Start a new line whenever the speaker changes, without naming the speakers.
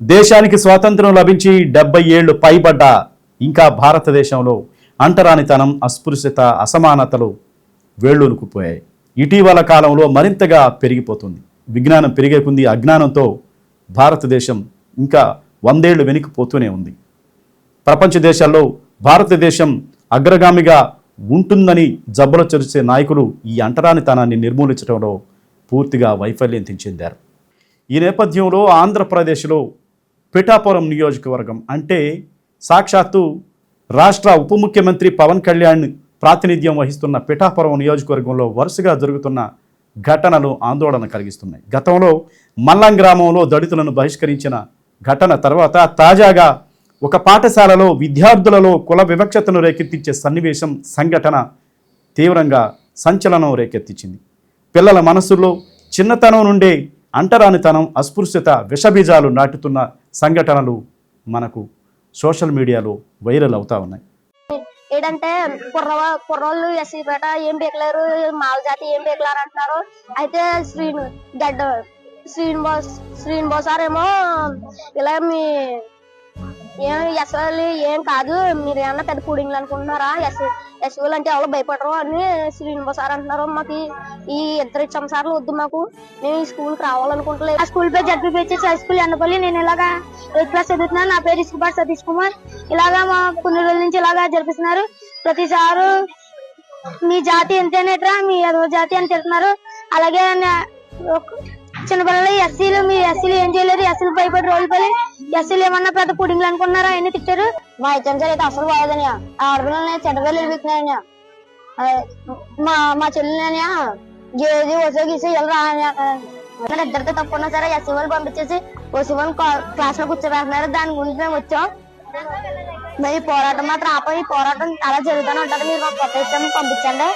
దేశానికి స్వాతంత్రం లభించి డెబ్బై ఏళ్ళు పైబడ్డ ఇంకా భారతదేశంలో అంటరానితనం అస్పృశ్యత అసమానతలు వేళ్ళూనుకుపోయాయి. ఇటీవల కాలంలో మరింతగా పెరిగిపోతుంది. విజ్ఞానం పెరిగే కొంది అజ్ఞానంతో భారతదేశం ఇంకా వందేళ్ళు వెనుకపోతూనే ఉంది. ప్రపంచ దేశాల్లో భారతదేశం అగ్రగామిగా ఉంటుందని జబ్బలు చరిచే నాయకులు ఈ అంటరానితనాన్ని నిర్మూలించడంలో పూర్తిగా వైఫల్యం చెందారు ఈ నేపథ్యంలో ఆంధ్రప్రదేశ్లో పిఠాపురం నియోజకవర్గం అంటే సాక్షాత్తు రాష్ట్ర ఉప ముఖ్యమంత్రి పవన్ కళ్యాణ్ ప్రాతినిధ్యం వహిస్తున్న పిఠాపురం నియోజకవర్గంలో వరుసగా జరుగుతున్న ఘటనలు ఆందోళన కలిగిస్తున్నాయి. గతంలో మల్లం గ్రామంలో దళితులను బహిష్కరించిన ఘటన తర్వాత తాజాగా ఒక పాఠశాలలో విద్యార్థులలో కుల వివక్షతను రేకెత్తించే సన్నివేశం సంఘటన తీవ్రంగా సంచలనం రేకెత్తించింది. పిల్లల మనసుల్లో చిన్నతనం నుండే అంటరానితనం అస్పృశ్యత విషబీజాలు నాటుతున్న సంఘటనలు మనకు సోషల్ మీడియాలో వైరల్ అవుతా ఉన్నాయి.
ఏంటంటే కుర్రవ కుర్రోళ్ళు ఎస్సీ పేట ఏం పీకలేరు మాల జాతి ఏం పీకలేరు అంటున్నారు. అయితే శ్రీను గడ్డ శ్రీనివాస్ శ్రీనివాస్ సార్ ఏమో ఇలా మీ ఏం ఎస్ఎల్ ఏం కాదు మీరు ఏమన్నా పెద్ద పూడింగ్లు అనుకుంటున్నారా? ఎస్ ఎస్ఎల్ అంటే ఎవరు భయపడరు అని శ్రీనివాస్ సార్ అంటున్నారు. మాకు ఈ- ఇద్దరు ఇచ్చాం సంసారాలు వద్దు మాకు. మేము ఈ స్కూల్కి ఆ స్కూల్ పేరు జడ్పీహెచ్ఎస్ హై స్కూల్ ఎండపల్లి. నేను ఇలాగా ఎయిత్ క్లాస్ చదువుతున్నాను నా పేరు ఇసుకుబాటు సతీష్ కుమార్. ఇలాగా మా కొన్ని రోజుల నుంచి ఇలాగా జరిపిస్తున్నారు. ప్రతిసారు మీ జాతి ఎంతేనేట్రా? మీ ఎదవ జాతి అని తిడుతున్నారు. అలాగే చిన్నపిల్లలు ఎస్సీలు మీ ఎస్సీలు ఏం చేయలేరు. ఎస్సీలు భయపడి రోజులు పడి ఎస్సీలు ఏమన్నా పెద్ద పుడింగ్లు అనుకున్నారా? అన్ని తిట్టారు? మా హెచ్ఎం అయితే అసలు బాగోదని ఆడపిల్లల్ని చెడ్డపిల్లలు నిలిపిస్తున్నాయని మా మా చెల్లెలని గేది వసే గీసి వెళ్ళరా రా ఇద్దరితో తప్పున్నా సరే ఎస్సీ వాళ్ళు పంపించేసి ఓసీ వాళ్ళు క్లాస్లో కూర్చోబెడుతున్నారు. దాని గురించి మేము వచ్చాం. మరి ఈ పోరాటం మాత్రం ఆపై. ఈ పోరాటం అలా జరుగుతూనే ఉంటుంది. మీరు మాకు కొత్త ఇచ్చాము పంపించండి.